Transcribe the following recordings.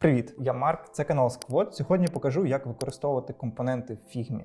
Привіт, я Марк, це канал Сквот. Сьогодні покажу, як використовувати компоненти в фігмі.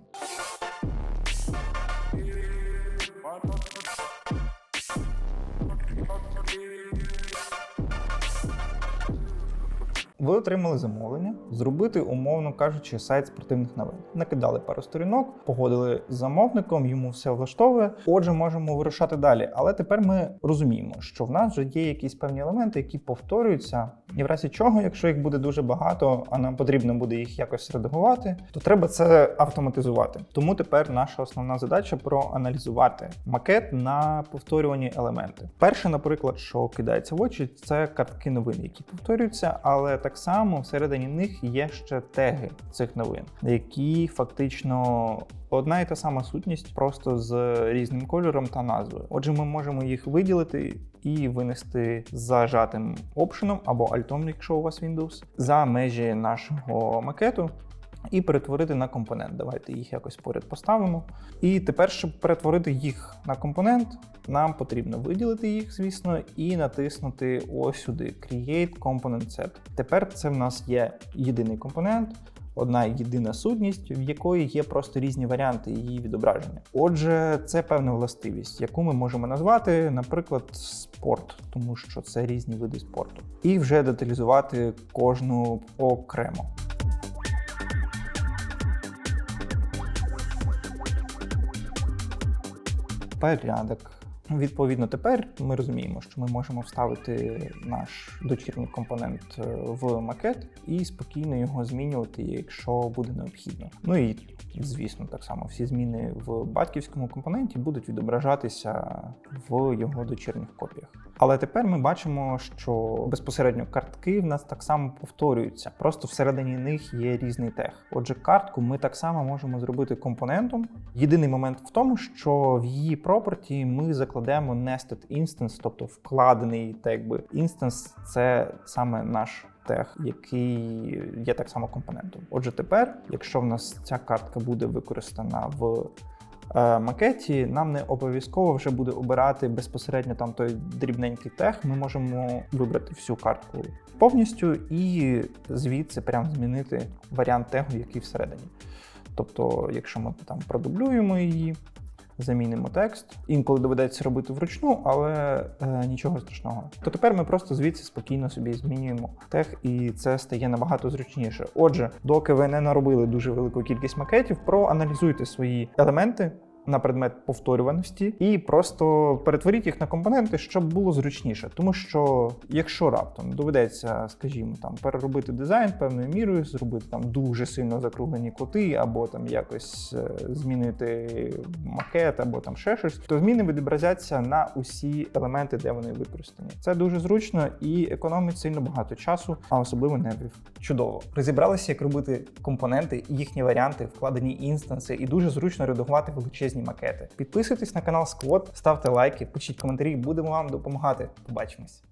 Ви отримали замовлення зробити, умовно кажучи, сайт спортивних новин. Накидали пару сторінок, погодили з замовником, йому все влаштовує. Отже, можемо вирушати далі. Але тепер ми розуміємо, що в нас вже є якісь певні елементи, які повторюються, і в разі чого, якщо їх буде дуже багато, а нам потрібно буде їх якось редагувати, то треба це автоматизувати. Тому тепер наша основна задача проаналізувати макет на повторювані елементи. Перше, наприклад, що кидається в очі, це картки новин, які повторюються, але так само всередині них є ще теги цих новин, які фактично одна і та сама сутність, просто з різним кольором та назвою. Отже, ми можемо їх виділити і винести зажатим опшеном або альтом, якщо у вас Windows, за межі нашого макету. І перетворити на компонент. Давайте їх якось поряд поставимо. І тепер, щоб перетворити їх на компонент, нам потрібно виділити їх, звісно, і натиснути ось сюди Create Component Set. Тепер це в нас є єдиний компонент, одна єдина сутність, в якої є просто різні варіанти її відображення. Отже, це певна властивість, яку ми можемо назвати, наприклад, спорт, тому що це різні види спорту, і вже деталізувати кожну окремо. Порядок. Відповідно, тепер ми розуміємо, що ми можемо вставити наш дочірній компонент е, в макет і спокійно його змінювати, якщо буде необхідно. Ну і звісно, так само всі зміни в батьківському компоненті будуть відображатися в його дочірніх копіях. Але тепер ми бачимо, що безпосередньо картки в нас так само повторюються. Просто всередині них є різний тег. Отже, картку ми так само можемо зробити компонентом. Єдиний момент в тому, що в її проперті ми закладемо nested instance, тобто вкладений так би instance – це саме наш тег, який є так само компонентом. Отже, тепер, якщо в нас ця картка буде використана в макеті, нам не обов'язково вже буде обирати безпосередньо там той дрібненький тег. Ми можемо вибрати всю картку повністю і звідси прям змінити варіант тегу, який всередині. Тобто, якщо ми там продублюємо її, замінимо текст. Інколи доведеться робити вручну, але е, нічого страшного. То тепер ми просто звідси спокійно собі змінюємо тег, і це стає набагато зручніше. Отже, доки ви не наробили дуже велику кількість макетів, проаналізуйте свої елементи. На предмет повторюваності і просто перетворіть їх на компоненти, щоб було зручніше. Тому що, якщо раптом доведеться, скажімо, там переробити дизайн певною мірою, зробити там дуже сильно закруглені кути, або там якось е, змінити макет, або там ще щось, то зміни відобразяться на усі елементи, де вони використані. Це дуже зручно і економить сильно багато часу, а особливо нервів. Чудово. Розібралися, як робити компоненти, їхні варіанти, вкладені інстанси, і дуже зручно редагувати величезні макети. Підписуйтесь на канал Сквот, ставте лайки, пишіть коментарі, будемо вам допомагати. Побачимось.